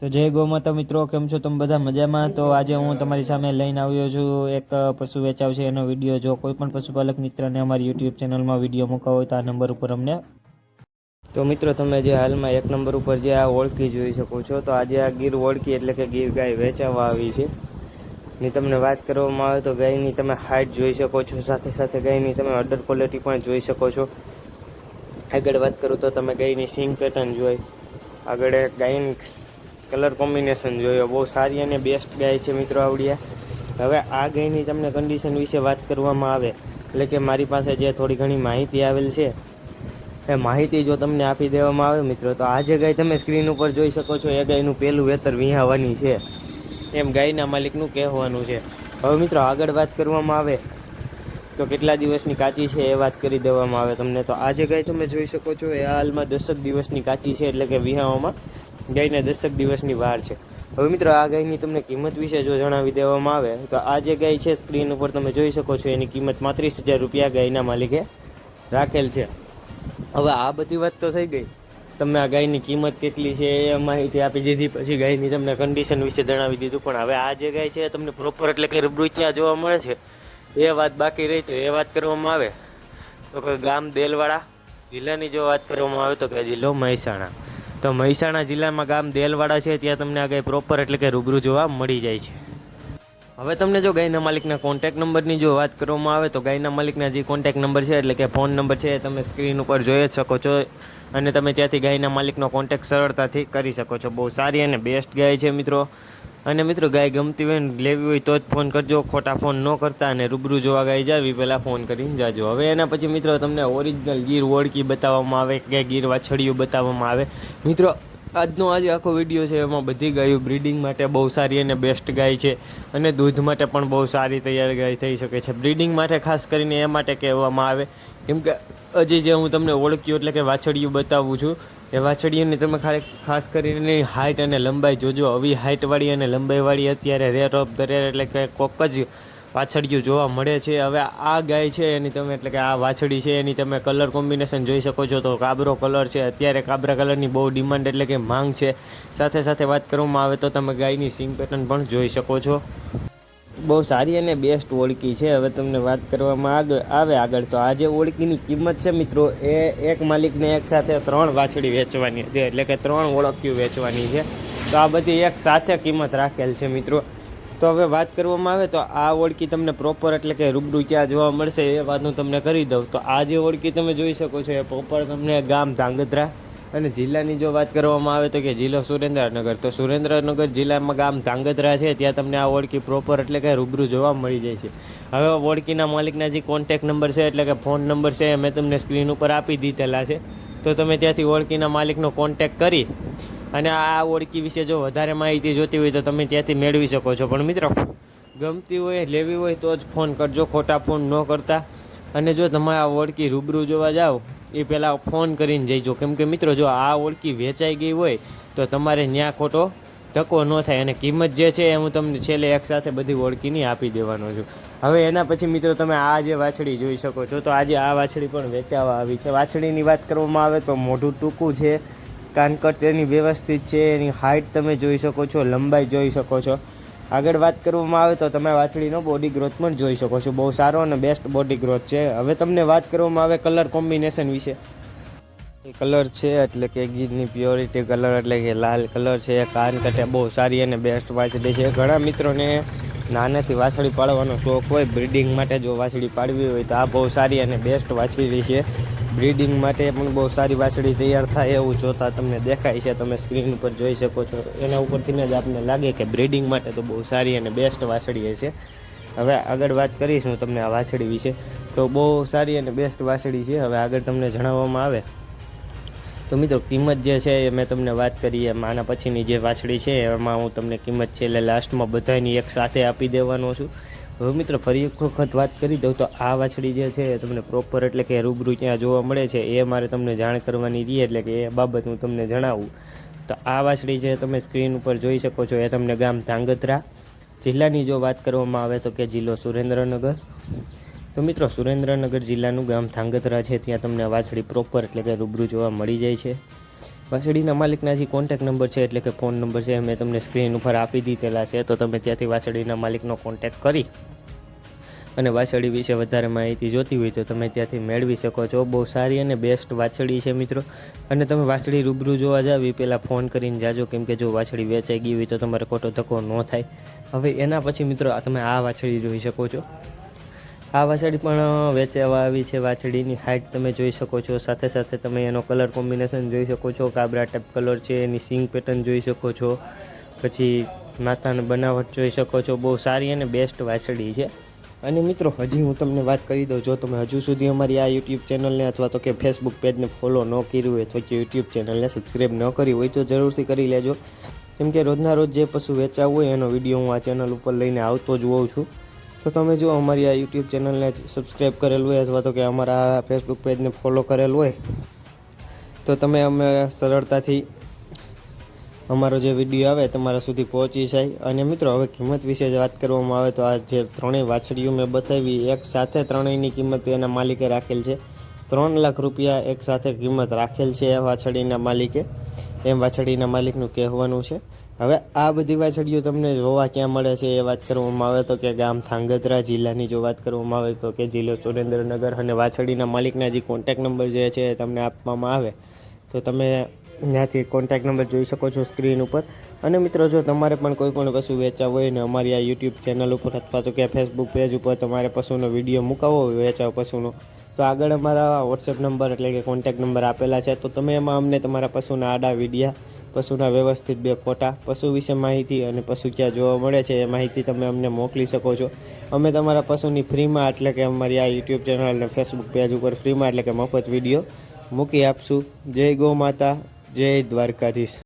તો જય ગૌમાતા મિત્રો, કેમ છો તમે બધા મજામાં? તો આજે હું તમારી સામે લઈને આવ્યો છું એક પશુ વેચાવ છે એનો વીડિયો. જો કોઈ પણ પશુપાલક મિત્રને અમારી યુટ્યુબ ચેનલમાં વીડિયો મૂકવા હોય તો આ નંબર ઉપર અમને તો મિત્રો, તમે જે હાલમાં એક નંબર ઉપર જે આ ઓળખી જોઈ શકો છો, તો આજે આ ગીર ઓળખી એટલે કે ગીર ગાય વેચાવા આવી છે. ની તમને વાત કરવામાં આવે તો ગાયની તમે હાઇટ જોઈ શકો છો, સાથે સાથે ગાયની તમે અડર ક્વોલિટી પણ જોઈ શકો છો. આગળ વાત કરું તો તમે ગાયની સિંગ પેટર્ન જોઈ. આગળ ગાયની કલર કોમ્બિનેશન જોયો બહુ સારી અને બેસ્ટ ગાય છે મિત્રો આવડિયા. હવે આ ગાયની તમને કન્ડિશન વિશે વાત કરવામાં આવે, એટલે કે મારી પાસે જે થોડી ઘણી માહિતી આવેલ છે, એ માહિતી જો તમને આપી દેવામાં આવે મિત્રો, તો આ જે ગાય તમે સ્ક્રીન ઉપર જોઈ શકો છો, એ ગાયનું પહેલું વેતર વિહાવાની છે. એમ ગાયના માલિકનું કહેવાનું છે. હવે મિત્રો આગળ વાત કરવામાં આવે, તો કેટલા દિવસની કાચી છે એ વાત કરી દેવામાં આવે તમને. તો આજે ગાય તમે જોઈ શકો છો, એ હાલમાં દસક દિવસની કાચી છે, એટલે કે વિહાવામાં ગાયને દશક દિવસની વાર છે. હવે મિત્રો, આ ગાયની તમને કિંમત વિશે જો જણાવી દેવામાં આવે, તો આ જે ગાય છે, સ્ક્રીન ઉપર તમે જોઈ શકો છો, એની કિંમત પાંત્રીસ હજાર રૂપિયા ગાયના માલિકે રાખેલ છે. હવે આ બધી વાત તો થઈ ગઈ. તમને આ ગાયની કિંમત કેટલી છે એ માહિતી આપી દીધી, પછી ગાયની તમને કન્ડિશન વિશે જણાવી દીધું. પણ હવે આ જે ગાય છે તમને પ્રોપર એટલે કે રૂબરૂ ત્યાં જોવા મળે છે. એ વાત બાકી રહી તો એ વાત કરવામાં આવે. તો કે ગામ દેલવાડા, જિલ્લાની જો વાત કરવામાં આવે તો કે જિલ્લો મહેસાણા. તો મહેસાણા જિલ્લામાં ગામ દેલવાડા છે, ત્યાં તમને આ ગાય પ્રોપર એટલે કે રૂબરૂ જોવા મળી જાય છે. હવે તમને જો ગાયના માલિકના કોન્ટેક નંબરની જો વાત કરવામાં આવે તો ગાયના માલિકના જે કોન્ટેક નંબર છે, એટલે કે ફોન નંબર છે, એ તમે સ્ક્રીન ઉપર જોઈ જ શકો છો અને તમે ત્યાંથી ગાયના માલિકનો કોન્ટેક સરળતાથી કરી શકો છો. બહુ સારી અને બેસ્ટ ગાય છે મિત્રો. અને મિત્રો ગાય ગમતી હોય લેવી હોય તો જ ફોન કરજો. ખોટા ફોન ન કરતા અને રૂબરૂ જોવા ગાય જાવી, પહેલાં ફોન કરીને જાજો. હવે એના પછી મિત્રો તમને ઓરિજિનલ ગીર ઓળખી બતાવવામાં આવે, કે ગીર વાછડીઓ બતાવવામાં આવે. મિત્રો આજનો આજે આખો વીડિયો છે, એમાં બધી ગાયો બ્રીડિંગ માટે બહુ સારી અને બેસ્ટ ગાય છે અને દૂધ માટે પણ બહુ સારી તૈયાર ગાય થઈ શકે છે. બ્રીડિંગ માટે ખાસ કરીને એ માટે કહેવામાં આવે, કેમ કે હજી જે હું તમને ઓળખ્યું એટલે કે વાછડિયું બતાવું છું, એ વાછડીઓને તમે ખાલી ખાસ કરીને હાઇટ અને લંબાઈ જોજો. આવી હાઇટવાળી અને લંબાઈવાળી અત્યારે રેટ ઓફ ધ રેર એટલે કે કોક જ વાછડિયું જોવા મળે છે. હવે આ ગાય છે એની તમે એટલે કે આ વાછડી છે એની તમે કલર કોમ્બિનેશન જોઈ શકો છો તો કાબરો કલર છે. અત્યારે કાબરા કલરની બહુ ડિમાન્ડ એટલે કે માંગ છે. સાથે સાથે વાત કરવામાં આવે તો તમે ગાયની સિંગ પેટર્ન પણ જોઈ શકો છો. બહુ સારી અને બેસ્ટ ઓળખી છે. હવે તમને વાત કરવામાં આગળ આવે આગળ તો આ જે ઓળખીની કિંમત છે મિત્રો, એ એક માલિકને એક સાથે ત્રણ વાછડી વેચવાની છે. એટલે કે ત્રણ ઓળખ્યું વેચવાની છે. તો આ બધી એક સાથે કિંમત રાખેલ છે મિત્રો. તો હવે વાત કરવામાં આવે તો આ ઓળખી તમને પ્રોપર એટલે કે રૂબરૂ ક્યાં જોવા મળશે એ વાત હું તમને કરી દઉં. તો આ જે ઓળખી તમે જોઈ શકો છો એ પ્રોપર તમને ગામ ધાંગધ્રા અને જિલ્લાની જો વાત કરવામાં આવે તો કે જિલ્લો સુરેન્દ્રનગર. તો સુરેન્દ્રનગર જિલ્લામાં ગામ ધાંગધ્રા છે, ત્યાં તમને આ ઓળખી પ્રોપર એટલે કે રૂબરૂ જોવા મળી જાય છે. હવે ઓળખીના માલિકના જે કોન્ટેક નંબર છે એટલે કે ફોન નંબર છે મેં તમને સ્ક્રીન ઉપર આપી દીધેલા છે. તો તમે ત્યાંથી ઓળખીના માલિકનો કોન્ટેક કરી અને આ ઓળખી વિશે જો વધારે માહિતી જોતી હોય તો તમે ત્યાંથી મેળવી શકો છો. પણ મિત્રો, ગમતી હોય, લેવી હોય તો જ ફોન કરજો, ખોટા ફોન ન કરતા. અને જો તમે આ ઓળખી રૂબરૂ જોવા જાઓ, એ પહેલાં ફોન કરીને જઈજો. કેમ કે મિત્રો, જો આ ઓળખી વેચાઈ ગઈ હોય, તો તમારે ન્યા ખોટો ધક્કો ન થાય. અને કિંમત જે છે, એ હું તમને છેલ્લે એક સાથે બધી ઓળખીની આપી દેવાનો છું. હવે એના પછી મિત્રો, તમે આ જે વાછડી જોઈ શકો છો. તો આજે આ વાછડી પણ વેચાવા આવી છે. વાછડીની વાત કરવામાં આવે તો મોઢું ટૂંકું છે. કાનકટ તેની વ્યવસ્થિત છે, એની હાઇટ તમે જોઈ શકો છો, લંબાઈ જોઈ શકો છો. આગળ વાત કરવામાં આવે તો તમે વાછડીનો બોડી ગ્રોથ પણ જોઈ શકો છો. બહુ સારો અને બેસ્ટ બોડી ગ્રોથ છે. હવે તમને વાત કરવામાં આવે કલર કોમ્બિનેશન વિશે. કલર છે એટલે કે ગીરની પ્યોરિટી કલર એટલે કે લાલ કલર છે કાન કટે બહુ સારી અને બેસ્ટ વાછડી છે. ઘણા મિત્રોને નાનાથી વાછડી પાડવાનો શોખ હોય બ્રિડિંગ માટે જો વાછડી પાડવી હોય તો આ બહુ સારી અને બેસ્ટ વાછડી છે. બ્રીડિંગ માટે પણ બહુ સારી વાછડી તૈયાર થાય એવું જોતા તમને દેખાય છે. તમે સ્ક્રીન ઉપર જોઈ શકો છો. એના ઉપરથી જ આપને લાગે કે બ્રીડિંગ માટે તો બહુ સારી અને બેસ્ટ વાછડી હશે. હવે આગળ વાત કરીશ હું તમને આ વાછડી વિશે. તો બહુ સારી અને બેસ્ટ વાછડી છે. હવે આગળ તમને જણાવવામાં આવે. તો મિત્રો, કિંમત જે છે એ મેં તમને વાત કરી એમ આના પછીની જે વાછડી છે એમાં હું તમને કિંમત છે એટલે લાસ્ટમાં બધાની એક સાથે આપી દેવાનો છું. હવે મિત્રો, ફરી એક વખત વાત કરી દઉં તો આ વાછડી જે છે તમને પ્રોપર એટલે કે રૂબરૂ ત્યાં જોવા મળે છે. એ મારે તમને જાણ કરવાની રહી એટલે કે એ બાબત હું તમને જણાવું. તો આ વાછડી જે તમે સ્ક્રીન ઉપર જોઈ શકો છો એ તમને ગામ ધાંગધ્રા જિલ્લાની જો વાત કરવામાં આવે તો કે જિલ્લો સુરેન્દ્રનગર. તો મિત્રો, સુરેન્દ્રનગર જિલ્લાનું ગામ ધાંગધ્રા છે. ત્યાં તમને વાછડી પ્રોપર એટલે કે રૂબરૂ જોવા મળી જાય છે. વાછડીના માલિકના જે કોન્ટેક નંબર છે, એટલે કે ફોન નંબર છે મેં તમને સ્ક્રીન ઉપર આપી દીધેલા છે, તો તમે ત્યાંથી વાસળીના માલિકનો કોન્ટેક કરી અને વાછડી વિશે વધારે માહિતી જોતી હોય તો તમે ત્યાંથી મેળવી શકો છો. બહુ સારી અને બેસ્ટ વાછડી છે મિત્રો. અને તમે વાછડી રૂબરૂ જોવા જાવ પહેલાં ફોન કરીને જાજો, કેમ કે જો વાછડી વેચાઈ ગઈ હોય તો તમારે ખોટો ધક્કો ન થાય. હવે એના પછી મિત્રો તમે આ વાછડી જોઈ શકો છો. આ વાછડી પણ વેચાવા આવી છે. વાછડીની હાઇટ તમે જોઈ શકો છો. સાથે સાથે તમે એનો કલર કોમ્બિનેશન જોઈ શકો છો. કાબરા ટાઈપ કલર છે. એની સિંગ પેટર્ન જોઈ શકો છો. પછી માથાની બનાવટ જોઈ શકો છો. બહુ સારી અને બેસ્ટ વાછડી છે. અને મિત્રો, હજી હું તમને વાત કરી દઉં. જો તમે હજુ સુધી અમારી આ યુટ્યુબ ચેનલને અથવા તો કે ફેસબુક પેજને ફોલો ન કર્યું હોય, તો કે યુટ્યુબ ચેનલને સબસ્ક્રાઈબ ન કરી હોય, તો જરૂરથી કરી લેજો. કેમ કે રોજના રોજ જે પશુ વેચાવું હોય, એનો વીડિયો હું આ ચેનલ ઉપર લઈને આવતો જ હોઉં છું. તો તમે જો અમારી આ યુટ્યુબ ચેનલને સબસ્ક્રાઈબ કરેલું હોય અથવા તો કે અમારા ફેસબુક પેજને ફોલો કરેલું હોય, તો તમે અમે સરળતાથી અમારો જે વીડિયો આવે તમારા સુધી પહોંચી જાય. અને મિત્રો, હવે કિંમત વિશે જ વાત કરવામાં આવે તો આ જે ત્રણેય વાછડીઓ મેં બતાવી, એક સાથે ત્રણેયની કિંમત એના માલિકે રાખેલ છે. ત્રણ લાખ રૂપિયા એક સાથે કિંમત રાખેલ છે વાછડીના માલિકે. એમ વાછડીના માલિકનું કહેવાનું છે. હવે આ બધી વાછડીઓ તમને જોવા ક્યાં મળે છે એ વાત કરવામાં આવે તો કે ગામ થાંગધ્રા જિલ્લાની જો વાત કરવામાં આવે તો કે જિલ્લો સુરેન્દ્રનગર અને વાછડીના માલિકના જે કોન્ટેક નંબર જે છે એ તમને આપવામાં આવે. તો તમે ત્યાંથી કોન્ટેક નંબર જોઈ શકો છો સ્ક્રીન ઉપર. અને મિત્રો, જો તમારે પણ કોઈ પણ પશુ વેચાવ હોય ને અમારી આ યુટ્યુબ ચેનલ ઉપર અથવા તો કે ફેસબુક પેજ ઉપર તમારે પશુનો વીડિયો મૂકાવો વેચાવ પશુનો તો આગળ અમારા વોટ્સએપ નંબર એટલે કે કોન્ટેક નંબર આપેલા છે. તો તમે એમાં અમને તમારા પશુના આડા, વિડીયા, પશુના વ્યવસ્થિત બે ફોટા, પશુ વિશે માહિતી અને પશુ ક્યાં જોવા મળે છે એ માહિતી તમે અમને મોકલી શકો છો. અમે તમારા પશુની ફ્રીમાં એટલે કે અમારી આ યુટ્યુબ ચેનલ અને ફેસબુક પેજ ઉપર ફ્રીમાં એટલે કે મફત વીડિયો મૂકી આપશું. જય ગૌ માતા, જય દ્વારકાધીશ.